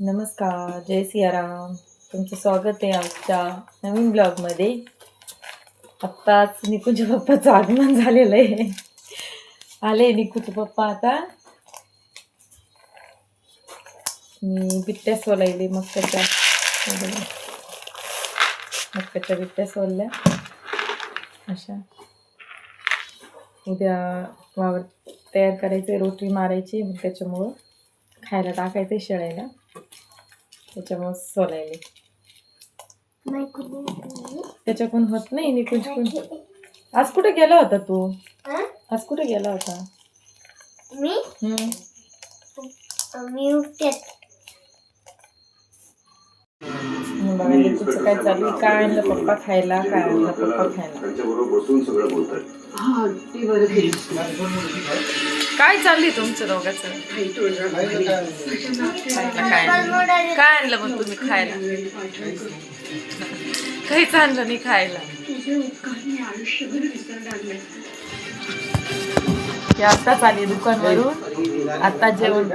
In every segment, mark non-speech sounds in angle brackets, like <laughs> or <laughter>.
नमस्कार जय सियाराम. तुमचं स्वागत आहे आमच्या नवीन ब्लॉगमध्ये. आत्ताच निकुंज पप्पाचं आगमन झालेलं आहे. आले निकूचे पप्पा आता. मी बिट्ट्या सोलायले मक्काच्या. मक्काच्या बिट्ट्या सोलल्या. अशा. उद्या वावर तयार करायचे रोटरी मारायची मग त्याच्यामुळं. खायला टाकायचं शेळायला. त्याच्यामुळं सोलायले त्याच्याकडून होत नाही निकुंजकून आज कुठे गेला होता तू? आज कुठे गेला होता? मी? हम्म. मी उठते. निकूचं काय चालू आहे काय आणलं पप्पा खायला काय आणलं पप्पा खायला? त्यांच्याबरोबर बसून सगळं बोलतात काय चाललंय तुमचं दोघांचं? काय आणलं? काय आणलं मग तुम्ही खायला? काहीच आणलं नाही खायला. ती आत्ताच आली दुकानवरून. आता जेवण.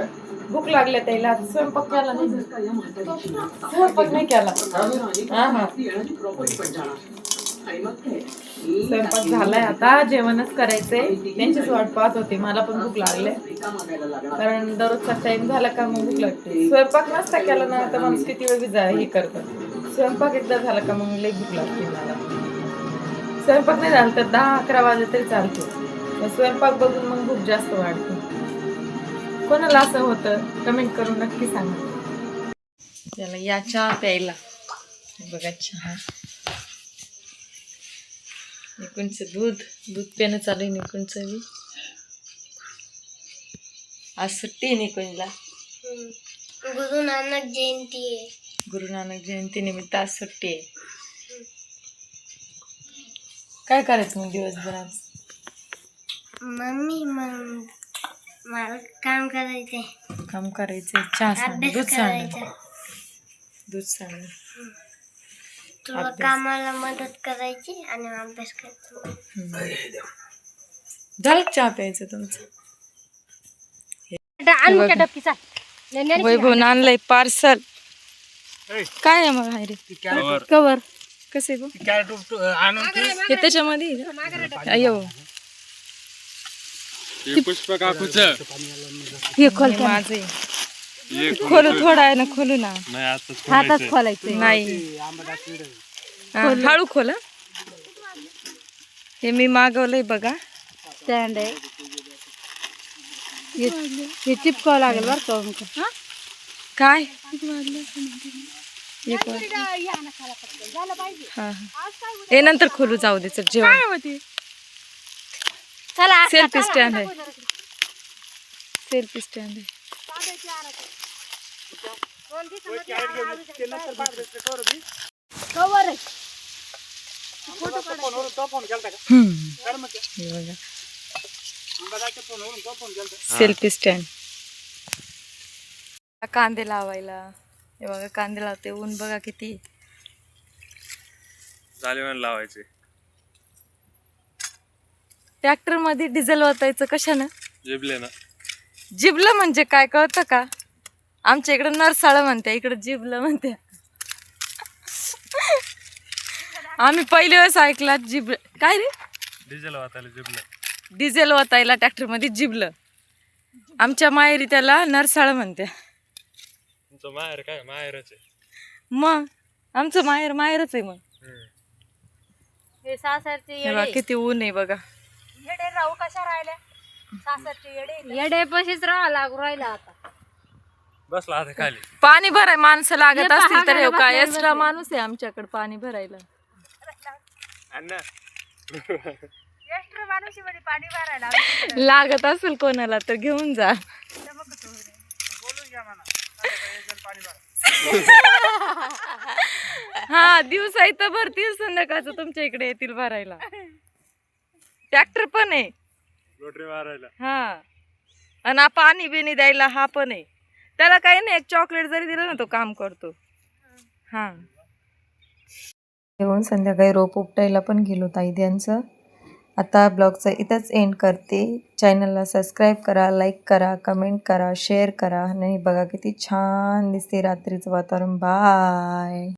भूक लागल्या त्याला स्वयंपाक केला नाही. स्वयंपाक नाही केला. हा हा. स्वयंपाक झालाय आता. जेवणच करायचंय. त्यांचीच वाट पाहत होते. मला पण भूक लागले. कारण दररोजचा टाइम झाला का मग भूक लागते. स्वयंपाक नसता केला ना तर माणूस किती वेळ बी जा हे करतं. स्वयंपाक एकदा झाला का मग लई भूक लागते मला. स्वयंपाक नाही झाला तर दहा अकरा वाजले तरी चालतो. स्वयंपाक बघून मग भूक जास्त वाढते. कोणाला असं होतं? कमेंट करून नक्की सांगा. त्याला या चहा प्यायला. हे बघा चहा. निकुंजचं दूध. दूध पिणं चालू आहे निकुंजचं बी. आज सुट्टी आहे निकुंजला. गुरु नानक जयंती आहे. गुरु नानक जयंती निमित्त आज सुट्टी आहे. काय करायचं मग दिवसभर आज मम्मी. मग मला काम करायचंय. काम करायचं चहा सांड दूध अभ्यास सांड करायचा. दूध सांड तुला अभ्यास. कामाला मदत करायची आणि अभ्यास करायचा झालं का चहा प्यायचं तुमचं? आणू. वैभव आणलंय पार्सल काय आहे मग हाय रे कवर कसे गो? हे त्याच्यामध्ये आहे का? अयो पुष्प काकूच हे खोल माझं आहे. खोलू थोडा आहे ना खोलू ना. नाही आताच खोलायचं नाही. हा, हळू खोला हे. मी मागवलंय बघा. स्टँड आहे. हे चिपकावं लागेल बरं का काय? एक. हा, हा. हे नंतर खोलू जाऊ दे चल जेवण. चला सेल्फी स्टँड आहे. सेल्फी स्टँड आहे. हे सेल्फी स्टँड कांदे लावायला. हे बघा कांदे लावते. ऊन बघा किती. झाले म्हणून लावायचे. ट्रॅक्टरमध्ये डिझेल ओतायचं कशानं? जेबले ना जिबलं म्हणजे काय कळतं का? आमच्या इकडे नरसाळ म्हणते इकडे जिबलं म्हणते आम्ही पहिली वेळेस ऐकला जिब काय रे? डिझेल वाचायला जेबले. डिझेल ओतायला ट्रॅक्टरमध्ये जिबलं. आमच्या माहेरी त्याला नरसाळ म्हणते तुमचं माहेर काय? माहेरच आहे. मग? आमचं माहेर माहेरच आहे मग. हे सासरचे हे बघा किती ऊन आहे बघा. राहू कशा राहिल्या? सासरचे येडे येडे पशीच राहा लागू राहिला आता. बसला आता खाली. पाणी भराय माणसं लागत असतील तर हे काय एक्स्ट्रा माणूस आहे आमच्याकडे पाणी भरायला. अण्णा. एक्स्ट्रा माणूस पाणी भरायला लागत. असेल कोणाला तर घेऊन जा. <laughs> हा दिवसा इथं भरतील संध्याकाळचं तुमच्या इकडे येतील भरायला. ट्रॅक्टर पण आहे. रोटरी मारायला. हा. आणि हा पाणी बिनी द्यायला हा पण आहे. त्याला काही नाही एक चॉकलेट जरी दिलं ना तो काम करतो. हा. येऊन संध्याकाळी रोप उपटायला पण गेलो ताई त्यांचं. आता ब्लॉगचं इथंच एंड करते. चॅनलला सबस्क्राईब करा लाईक करा कमेंट करा शेअर करा. आणि बघा किती छान दिसते रात्रीचं वातावरण. बाय